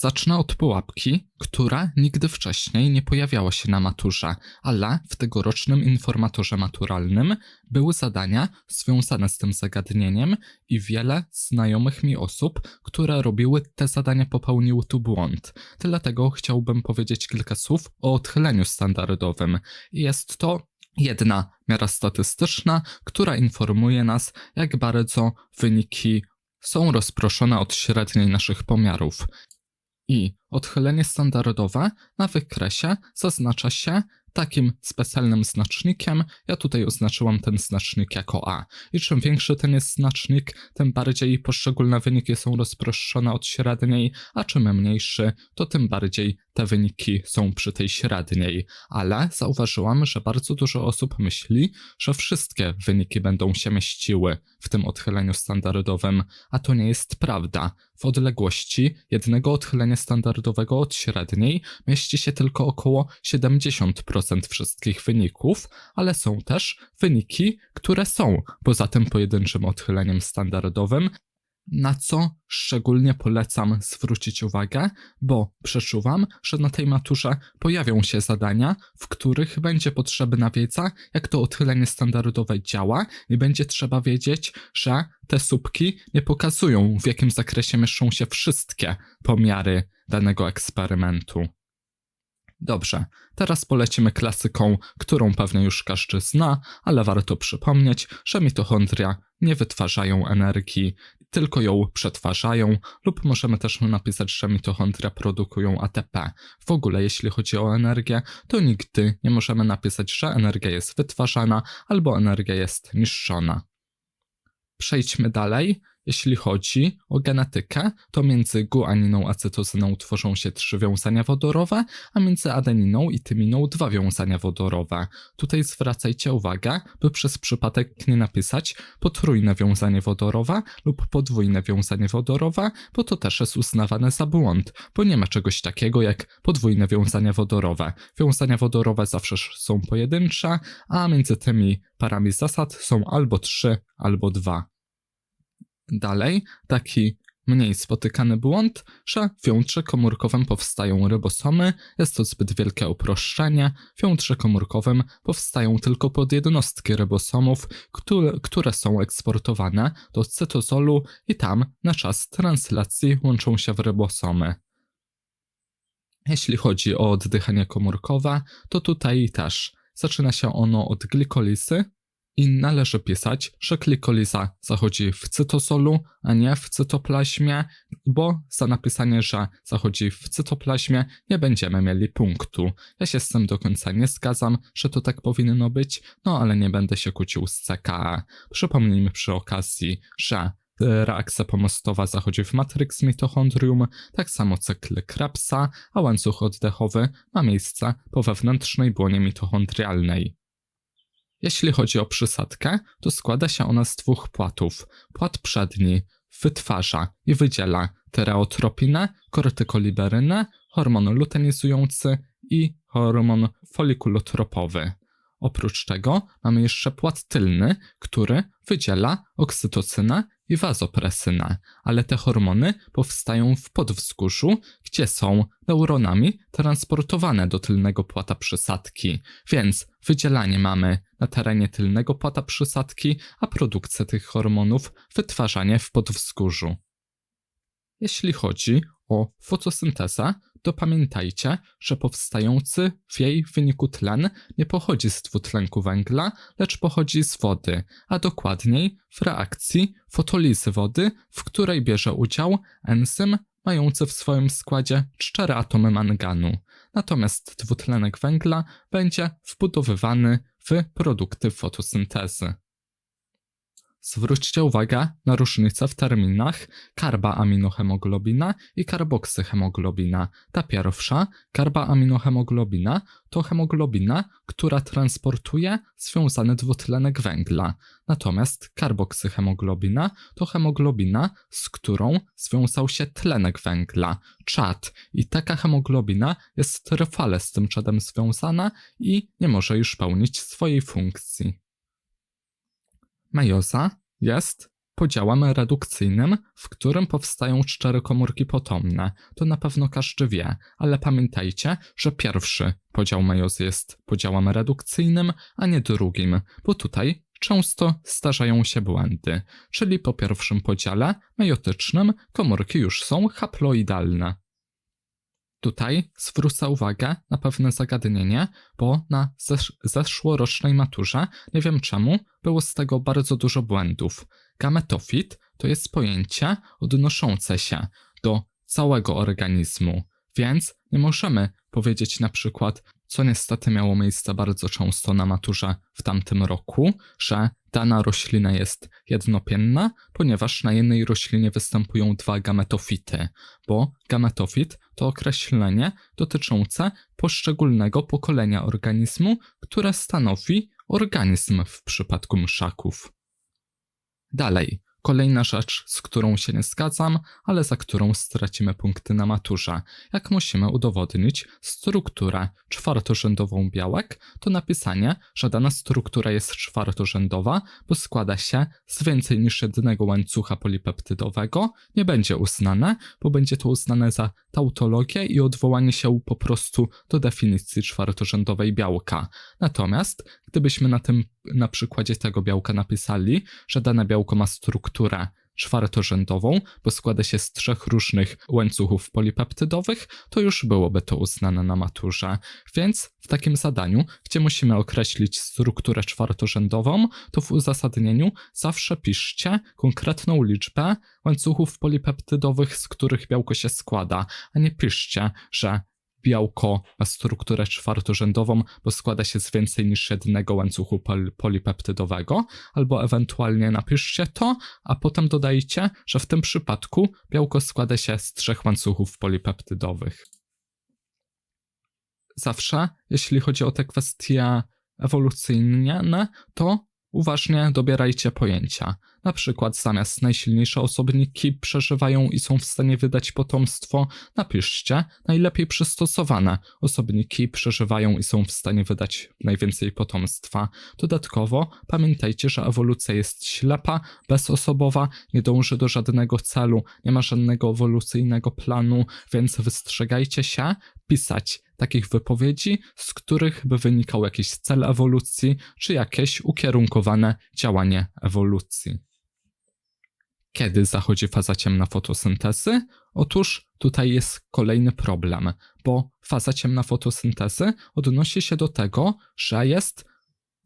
Zacznę od pułapki, która nigdy wcześniej nie pojawiała się na maturze, ale w tegorocznym informatorze maturalnym były zadania związane z tym zagadnieniem i wiele znajomych mi osób, które robiły te zadania, popełniły tu błąd. Dlatego chciałbym powiedzieć kilka słów o odchyleniu standardowym. Jest to jedna miara statystyczna, która informuje nas, jak bardzo wyniki są rozproszone od średniej naszych pomiarów. I odchylenie standardowe na wykresie zaznacza się takim specjalnym znacznikiem. Ja tutaj oznaczyłam ten znacznik jako A. I czym większy ten jest znacznik, tym bardziej poszczególne wyniki są rozproszone od średniej, a czym mniejszy, to tym bardziej te wyniki są przy tej średniej. Ale zauważyłam, że bardzo dużo osób myśli, że wszystkie wyniki będą się mieściły w tym odchyleniu standardowym, a to nie jest prawda. W odległości jednego odchylenia standardowego od średniej mieści się tylko około 70% wszystkich wyników, ale są też wyniki, które są poza tym pojedynczym odchyleniem standardowym, na co szczególnie polecam zwrócić uwagę, bo przeczuwam, że na tej maturze pojawią się zadania, w których będzie potrzebna wiedza, jak to odchylenie standardowe działa i będzie trzeba wiedzieć, że te słupki nie pokazują, w jakim zakresie mieszczą się wszystkie pomiary danego eksperymentu. Dobrze, teraz polecimy klasyką, którą pewnie już każdy zna, ale warto przypomnieć, że mitochondria nie wytwarzają energii, tylko ją przetwarzają, lub możemy też napisać, że mitochondria produkują ATP. W ogóle, jeśli chodzi o energię, to nigdy nie możemy napisać, że energia jest wytwarzana albo energia jest niszczona. Przejdźmy dalej. Jeśli chodzi o genetykę, to między guaniną a cytozyną tworzą się trzy wiązania wodorowe, a między adeniną i tyminą dwa wiązania wodorowe. Tutaj zwracajcie uwagę, by przez przypadek nie napisać potrójne wiązanie wodorowe lub podwójne wiązanie wodorowe, bo to też jest uznawane za błąd, bo nie ma czegoś takiego jak podwójne wiązania wodorowe. Wiązania wodorowe zawsze są pojedyncze, a między tymi parami zasad są albo trzy, albo dwa. Dalej, taki mniej spotykany błąd, że w jądrze komórkowym powstają rybosomy, jest to zbyt wielkie uproszczenie. W jądrze komórkowym powstają tylko podjednostki rybosomów, które, które są eksportowane do cytozolu i tam na czas translacji łączą się w rybosomy. Jeśli chodzi o oddychanie komórkowe, to tutaj też zaczyna się ono od glikolizy, i należy pisać, że glikoliza zachodzi w cytosolu, a nie w cytoplaźmie, bo za napisanie, że zachodzi w cytoplaźmie nie będziemy mieli punktu. Ja się z tym do końca nie zgadzam, że to tak powinno być, no ale nie będę się kłócił z CKE. Przypomnijmy przy okazji, że reakcja pomostowa zachodzi w matryks mitochondrium, tak samo cykl Krebsa, a łańcuch oddechowy ma miejsce po wewnętrznej błonie mitochondrialnej. Jeśli chodzi o przysadkę, to składa się ona z dwóch płatów. Płat przedni wytwarza i wydziela tereotropinę, kortykoliberynę, hormon lutenizujący i hormon folikulotropowy. Oprócz tego mamy jeszcze płat tylny, który wydziela oksytocynę i wazopresynę, ale te hormony powstają w podwzgórzu, gdzie są neuronami transportowane do tylnego płata przysadki, więc wydzielanie mamy na terenie tylnego płata przysadki, a produkcję tych hormonów wytwarzanie w podwzgórzu. Jeśli chodzi o fotosyntezę, to pamiętajcie, że powstający w jej wyniku tlen nie pochodzi z dwutlenku węgla, lecz pochodzi z wody, a dokładniej w reakcji fotolizy wody, w której bierze udział enzym mający w swoim składzie cztery atomy manganu. Natomiast dwutlenek węgla będzie wbudowywany w produkty fotosyntezy. Zwróćcie uwagę na różnicę w terminach karba-aminohemoglobina i karboksyhemoglobina. Ta pierwsza, karba-aminohemoglobina, to hemoglobina, która transportuje związany dwutlenek węgla. Natomiast karboksyhemoglobina to hemoglobina, z którą związał się tlenek węgla, czad. I taka hemoglobina jest trwale z tym czadem związana i nie może już pełnić swojej funkcji. Mejoza jest podziałem redukcyjnym, w którym powstają cztery komórki potomne. To na pewno każdy wie, ale pamiętajcie, że pierwszy podział mejozy jest podziałem redukcyjnym, a nie drugim, bo tutaj często zdarzają się błędy, czyli po pierwszym podziale mejotycznym komórki już są haploidalne. Tutaj zwrócę uwagę na pewne zagadnienie, bo na zesz zeszłorocznej maturze, nie wiem czemu, było z tego bardzo dużo błędów. Gametofit to jest pojęcie odnoszące się do całego organizmu, więc nie możemy powiedzieć na przykład, co niestety miało miejsce bardzo często na maturze w tamtym roku, że dana roślina jest jednopienna, ponieważ na jednej roślinie występują dwa gametofity, bo gametofit to określenie dotyczące poszczególnego pokolenia organizmu, które stanowi organizm w przypadku mszaków. Dalej, Kolejna rzecz, z którą się nie zgadzam, ale za którą stracimy punkty na maturze. Jak musimy udowodnić strukturę czwartorzędową białek, to napisanie, że dana struktura jest czwartorzędowa, bo składa się z więcej niż jednego łańcucha polipeptydowego, nie będzie uznane, bo będzie to uznane za tautologię i odwołanie się po prostu do definicji czwartorzędowej białka. Natomiast gdybyśmy na tym na przykładzie tego białka napisali, że dane białko ma strukturę czwartorzędową, bo składa się z trzech różnych łańcuchów polipeptydowych, to już byłoby to uznane na maturze. Więc w takim zadaniu, gdzie musimy określić strukturę czwartorzędową, to w uzasadnieniu zawsze piszcie konkretną liczbę łańcuchów polipeptydowych, z których białko się składa, a nie piszcie, że białko ma strukturę czwartorzędową, bo składa się z więcej niż jednego łańcuchu pol polipeptydowego, albo ewentualnie napiszcie to, a potem dodajcie, że w tym przypadku białko składa się z trzech łańcuchów polipeptydowych. Zawsze, jeśli chodzi o te kwestie ewolucyjne, to Uważnie dobierajcie pojęcia. Na przykład zamiast najsilniejsze osobniki przeżywają i są w stanie wydać potomstwo, napiszcie najlepiej przystosowane osobniki przeżywają i są w stanie wydać najwięcej potomstwa. Dodatkowo pamiętajcie, że ewolucja jest ślepa, bezosobowa, nie dąży do żadnego celu, nie ma żadnego ewolucyjnego planu, więc wystrzegajcie się pisać takich wypowiedzi, z których by wynikał jakiś cel ewolucji, czy jakieś ukierunkowane działanie ewolucji. Kiedy zachodzi faza ciemna fotosyntezy? Otóż tutaj jest kolejny problem, bo faza ciemna fotosyntezy odnosi się do tego, że jest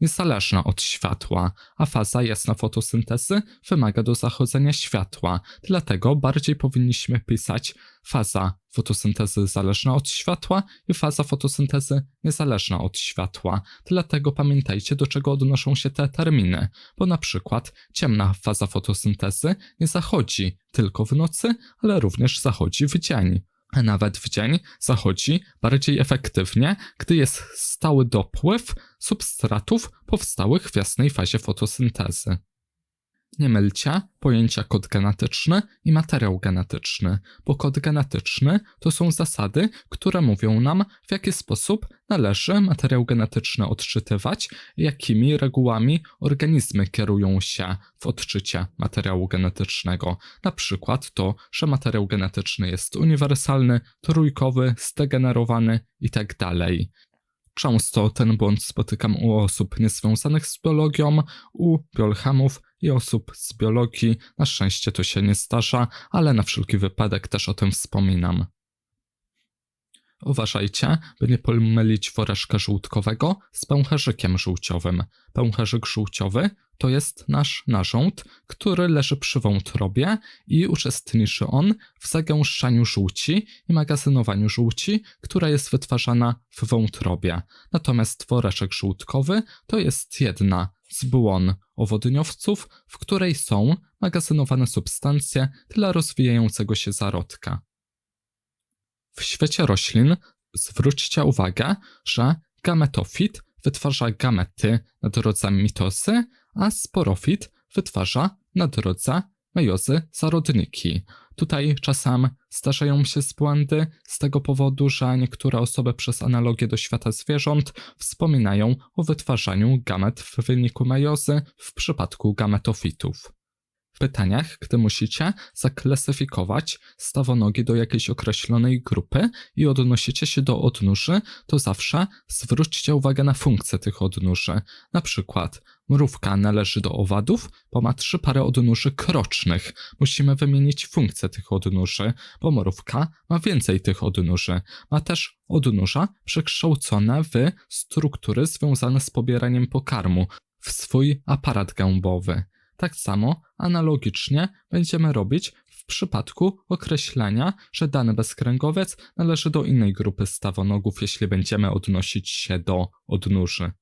niezależna od światła, a faza jasna fotosyntezy wymaga do zachodzenia światła, dlatego bardziej powinniśmy pisać faza fotosyntezy zależna od światła i faza fotosyntezy niezależna od światła. Dlatego pamiętajcie, do czego odnoszą się te terminy, bo na przykład ciemna faza fotosyntezy nie zachodzi tylko w nocy, ale również zachodzi w dzień a nawet w dzień zachodzi bardziej efektywnie, gdy jest stały dopływ substratów powstałych w jasnej fazie fotosyntezy. Nie mylcie pojęcia kod genetyczny i materiał genetyczny, bo kod genetyczny to są zasady, które mówią nam, w jaki sposób należy materiał genetyczny odczytywać jakimi regułami organizmy kierują się w odczycie materiału genetycznego. Na przykład to, że materiał genetyczny jest uniwersalny, trójkowy, zdegenerowany itd. Tak Często ten błąd spotykam u osób niezwiązanych z biologią, u biolchemów i osób z biologii. Na szczęście to się nie zdarza, ale na wszelki wypadek też o tym wspominam. Uważajcie, by nie pomylić woreczka żółtkowego z pęcherzykiem żółciowym. Pęcherzyk żółciowy to jest nasz narząd, który leży przy wątrobie i uczestniczy on w zagęszczaniu żółci i magazynowaniu żółci, która jest wytwarzana w wątrobie. Natomiast woreczek żółtkowy to jest jedna z błon owodniowców, w której są magazynowane substancje dla rozwijającego się zarodka. W świecie roślin zwróćcie uwagę, że gametofit wytwarza gamety na drodze mitozy, a sporofit wytwarza na drodze mejozy zarodniki. Tutaj czasem zdarzają się błędy z tego powodu, że niektóre osoby przez analogię do świata zwierząt wspominają o wytwarzaniu gamet w wyniku mejozy w przypadku gametofitów. Pytaniach, gdy musicie zaklasyfikować stawonogi do jakiejś określonej grupy i odnosicie się do odnóży, to zawsze zwróćcie uwagę na funkcję tych odnóży. Na przykład mrówka należy do owadów, bo ma trzy pary odnóży krocznych. Musimy wymienić funkcję tych odnóży, bo mrówka ma więcej tych odnóży. Ma też odnóża przekształcone w struktury związane z pobieraniem pokarmu, w swój aparat gębowy. Tak samo analogicznie będziemy robić w przypadku określenia, że dany bezkręgowiec należy do innej grupy stawonogów, jeśli będziemy odnosić się do odnóży.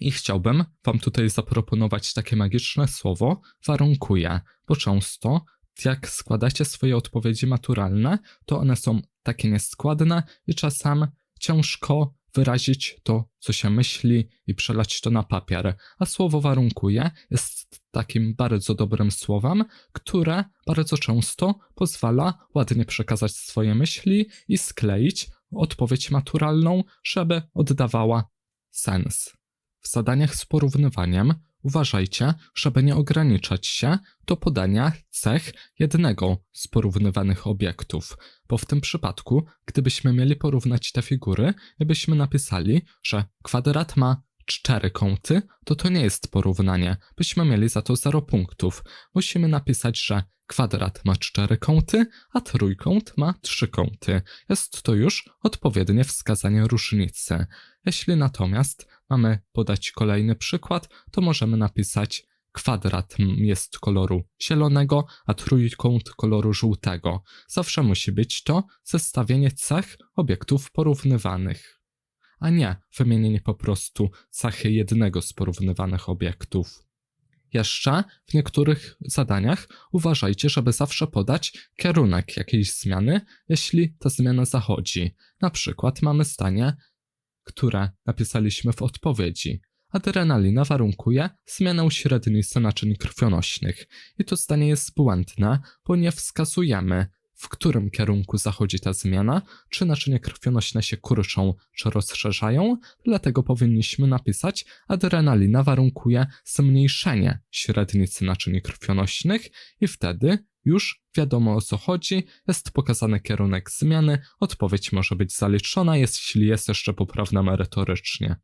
I chciałbym Wam tutaj zaproponować takie magiczne słowo warunkuje, bo często jak składacie swoje odpowiedzi maturalne, to one są takie nieskładne i czasem ciężko wyrazić to, co się myśli i przelać to na papier. A słowo warunkuje jest takim bardzo dobrym słowem, które bardzo często pozwala ładnie przekazać swoje myśli i skleić odpowiedź maturalną, żeby oddawała sens. W zadaniach z porównywaniem uważajcie, żeby nie ograniczać się do podania cech jednego z porównywanych obiektów, bo w tym przypadku, gdybyśmy mieli porównać te figury i byśmy napisali, że kwadrat ma cztery kąty, to to nie jest porównanie. Byśmy mieli za to 0 punktów. Musimy napisać, że kwadrat ma cztery kąty, a trójkąt ma trzy kąty. Jest to już odpowiednie wskazanie różnicy. Jeśli natomiast mamy podać kolejny przykład, to możemy napisać kwadrat jest koloru zielonego, a trójkąt koloru żółtego. Zawsze musi być to zestawienie cech obiektów porównywanych, a nie wymienienie po prostu cechy jednego z porównywanych obiektów. Jeszcze w niektórych zadaniach uważajcie, żeby zawsze podać kierunek jakiejś zmiany, jeśli ta zmiana zachodzi. Na przykład mamy stanie które napisaliśmy w odpowiedzi. Adrenalina warunkuje zmianę średnicy naczyń krwionośnych. I to zdanie jest błędne, bo nie wskazujemy, w którym kierunku zachodzi ta zmiana, czy naczynia krwionośne się kurczą, czy rozszerzają, dlatego powinniśmy napisać adrenalina warunkuje zmniejszenie średnicy naczyń krwionośnych i wtedy już wiadomo o co chodzi, jest pokazany kierunek zmiany, odpowiedź może być zaliczona, jeśli jest jeszcze poprawna merytorycznie.